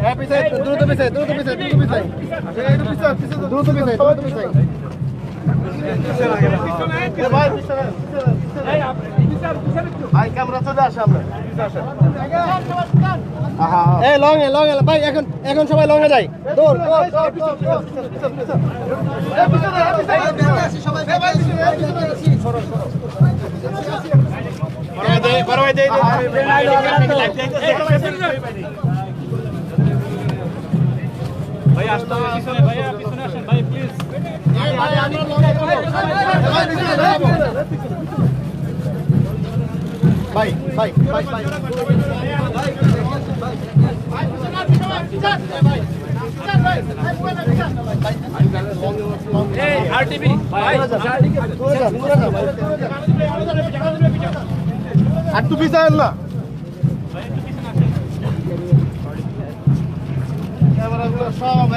হ্যাঁ পিছাই দ্রুত পিছাই দ্রুত পিছাই দ্রুত পিছাই দ্রুত পিছাই দ্রুত পিছাই ভাই ক্যামেরা চলে আসে আমরা এই লং এ লং এ ভাই এখন এখন সবাই লং এ যাই দৌড় সবাই ভাই ভাই ভাই ভাই ভাই ভাই আরটিভি ভাই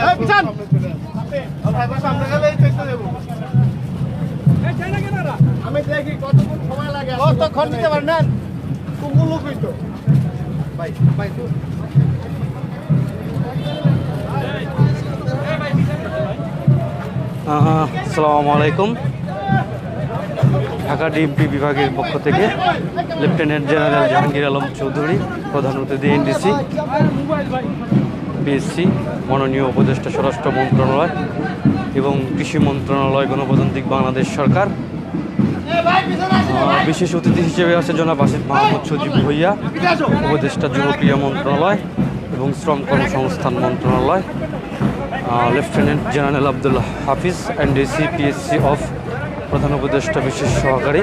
আর টু পিছা না। আমি দেখি কতক্ষণ সময় লাগে কতক্ষণ নিতে পারেন না আসসালামু আলাইকুম। ঢাকা ডিএমপি বিভাগের পক্ষ থেকে লেফটেন্যান্ট জেনারেল জাহাঙ্গীর আলম চৌধুরী, প্রধান অতিথি এনডিসি, বিএসসি, মাননীয় উপদেষ্টা স্বরাষ্ট্র মন্ত্রণালয় এবং কৃষি মন্ত্রণালয় গণপ্রজাতান্ত্রিক বাংলাদেশ সরকার। বিশেষ অতিথি হিসেবে আছে জনাব আসিফ মাহমুদ সজীব ভুইয়া, উপদেষ্টা যুবক্রিয়া মন্ত্রণালয় এবং শ্রম কর্মসংস্থান মন্ত্রণালয়। Lieutenant general Abdul Hafiz, N D C, P S C of প্রধান উপদেষ্টা বিশেষ সহকারী।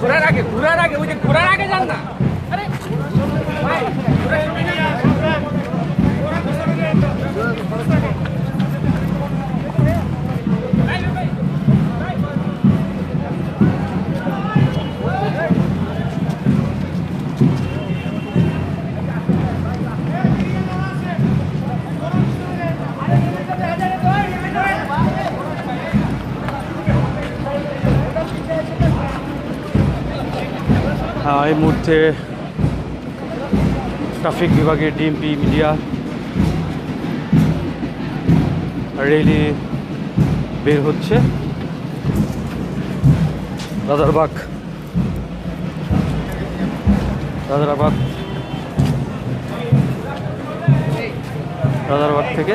ঘোরার আগে ঘোরার আগে ওই যে ঘোরার আগে যান না। এই মুহূর্তে ট্রাফিক বিভাগের ডিএমপি মিডিয়া রেলি বের হচ্ছে। রাজারবাগ রাজারবাগ রাজারবাগ থেকে।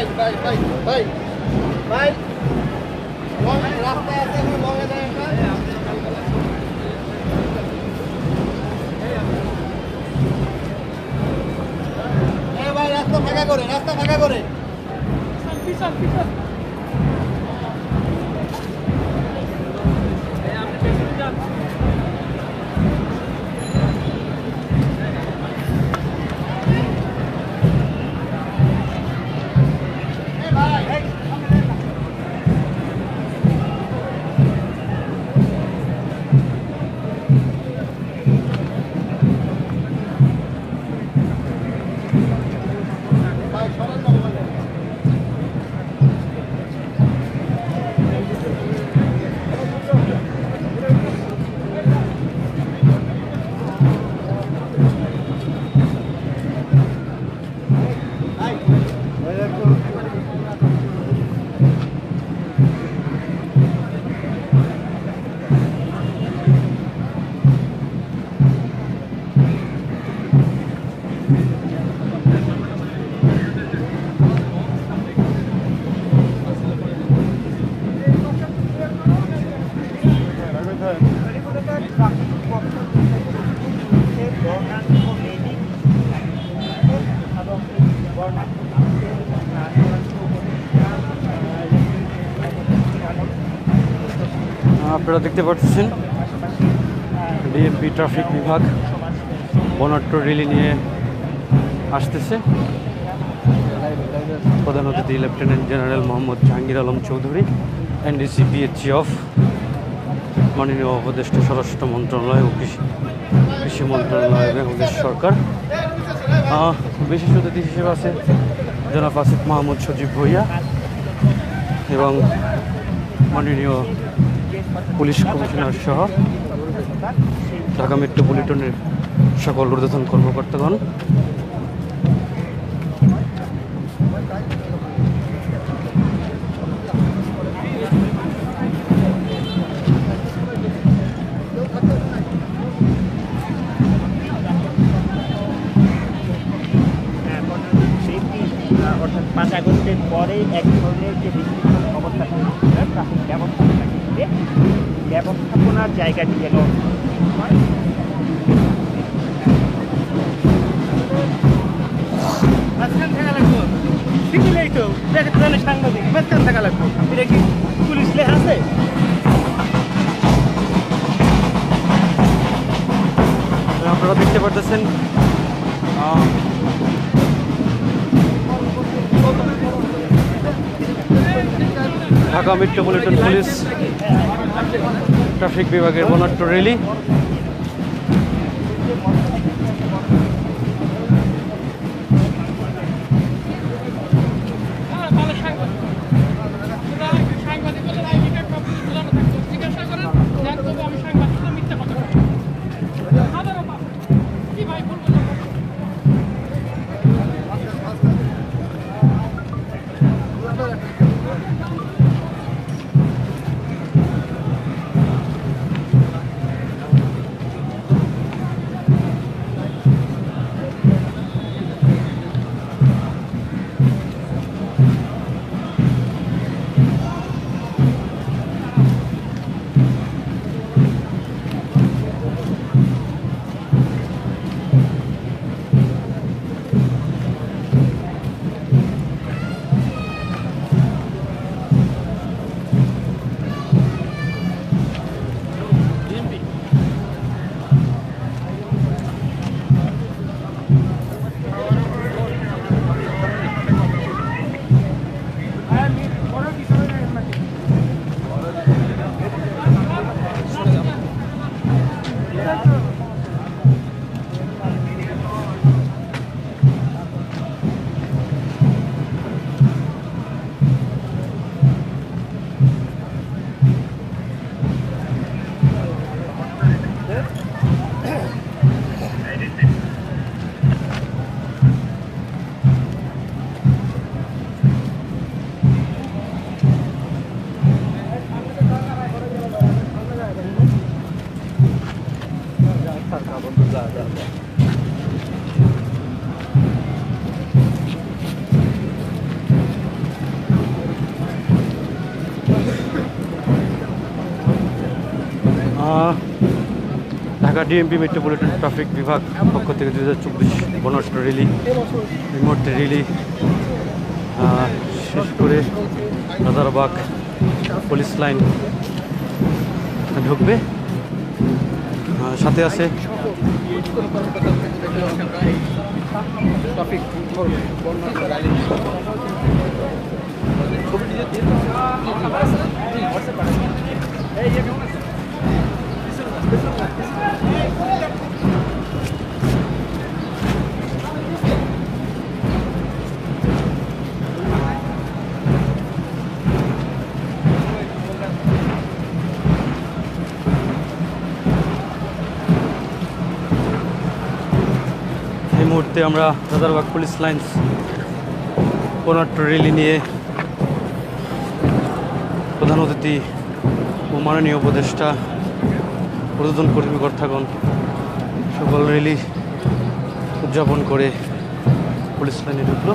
ভাই ভাই ভাই ভাই ভাই। লং রাস্তা আছে লং এ যায় ভাই, রাস্তা ফাঁকা করে, রাস্তা ফাঁকা করে। পিছন পিছন আপনারা দেখতে পাচ্ছেন ডিএমপি ট্রাফিক বিভাগ বনাট্য রেলি নিয়ে আসতেছে। প্রধান অতিথি lieutenant general Mohammad Jahangir Alam Chowdhury N D C PHE of মাননীয় উপদেষ্টা, স্বরাষ্ট্র মন্ত্রণালয় ও কৃষি কৃষি মন্ত্রণালয় বাংলাদেশ সরকার। বিশেষ অতিথি হিসেবে আছে জনাব আসিফ মাহমুদ সজীব ভুইয়া এবং মাননীয় পুলিশ কমিশনার সহ ঢাকা মেট্রোপলিটনের সকল ঊর্ধ্বতন কর্মকর্তাগণ। পরে এক ধরনের যে বিশৃঙ্খল অবস্থা ট্রাফিক ব্যবস্থাপনা ক্ষেত্রে ব্যবস্থাপনার জায়গাটি যেন তো দেখে তো সাংবাদিক মাঝখান থাকা লাগবো। এটা কি পুলিশ লেখা আছে? আপনারা দেখতে পারতেছেন ঢাকা মেট্রোপলিটন পুলিশ ট্রাফিক বিভাগের বনাট্য rally Dhaka D M P metropolitan traffic বিভাগ পক্ষ থেকে দু হাজার চব্বিশ বনষ্ট রেলি মুহূর্তে রেলি শেষ করে রাজারবাগ পুলিশ লাইন ঢুকবে। সাথে আছে টপিক ছবিটি এই মুহূর্তে আমরা রাজারবাগ পুলিশ লাইন্স পনেরো রেলি নিয়ে প্রধান অতিথি ও মাননীয় উপদেষ্টা, প্রযোজন কর্মীকর্তাগণ সকল রেলি উদযাপন করে পুলিশ লাইনে ঢুকলো।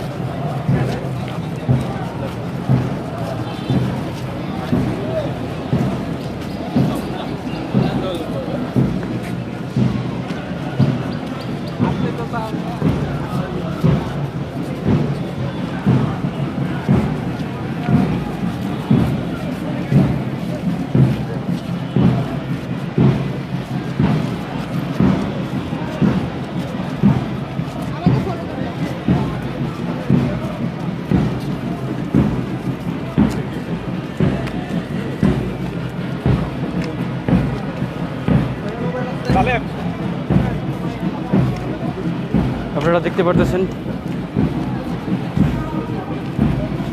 আপনারা দেখতে পারতেছেন।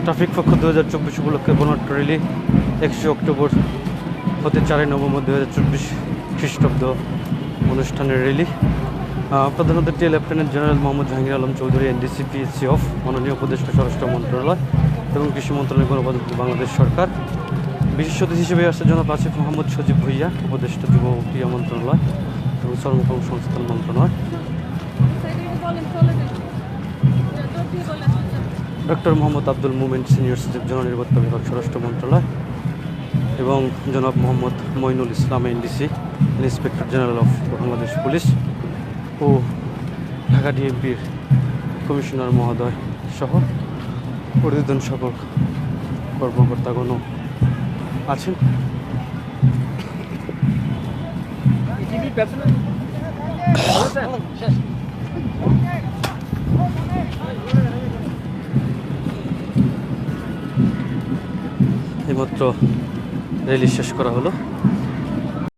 ট্রাফিক পক্ষ দু হাজার চব্বিশ উপলক্ষে বনট র্যালি একশো অক্টোবর হতে চারই নভেম্বর দু হাজার চব্বিশ খ্রিস্টাব্দ অনুষ্ঠানের রেলি আহ, প্রধান অতিথি lieutenant general Mohammad Jahangir Alam Chowdhury NDC PSC of মাননীয় উপদেষ্টা স্বরাষ্ট্র মন্ত্রণালয় এবং কৃষি মন্ত্রণালয় গণপ্রজাতন্ত্রী বাংলাদেশ সরকার। বিশেষ অতিথি হিসেবে আসছে জনাব আসিফ মোহাম্মদ সজীব ভুইয়া উপদেষ্টা যুব ও ক্রীড়া মন্ত্রণালয় এবং শ্রমকর্ম সংস্থান মন্ত্রণালয়। ডক্টর মোহাম্মদ আব্দুল মুমেন সিনিয়র সচিব জননিরাপত্তা বিভাগ স্বরাষ্ট্র মন্ত্রণালয় এবং জনাব Mohammad Moinul Islam NDC inspector general of Bangladesh police ও ঢাকা ডিএমপির কমিশনার মহোদয় সহ ঊর্ধ্বতন সকল কর্মকর্তাগণও আছেন। এইমাত্র রেলি শেষ করা হলো।